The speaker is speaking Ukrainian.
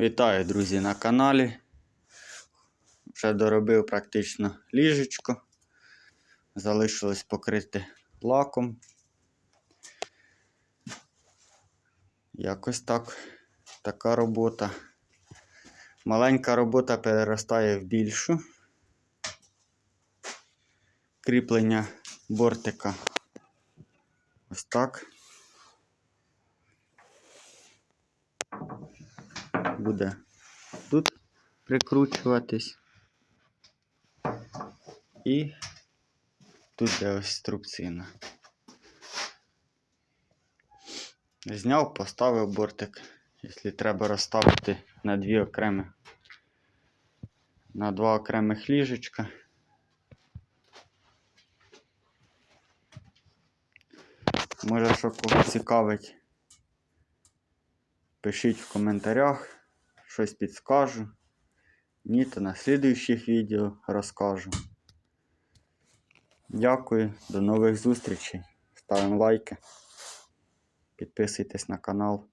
Вітаю, друзі, на каналі. Вже доробив практично ліжечко. Залишилось покрити лаком. Якось так. Така робота. Маленька робота переростає в більшу. Кріплення бортика. Ось так. Буде тут прикручуватись. І тут є ось струбцина. Зняв, поставив бортик, якщо треба розставити на дві окремі, на два окремих ліжечка. Може, що кого цікавить, пишіть в коментарях, щось підскажу. Ні, то на слідуючих відео розкажу. Дякую, до нових зустрічей. Ставимо лайки. Підписуйтесь на канал.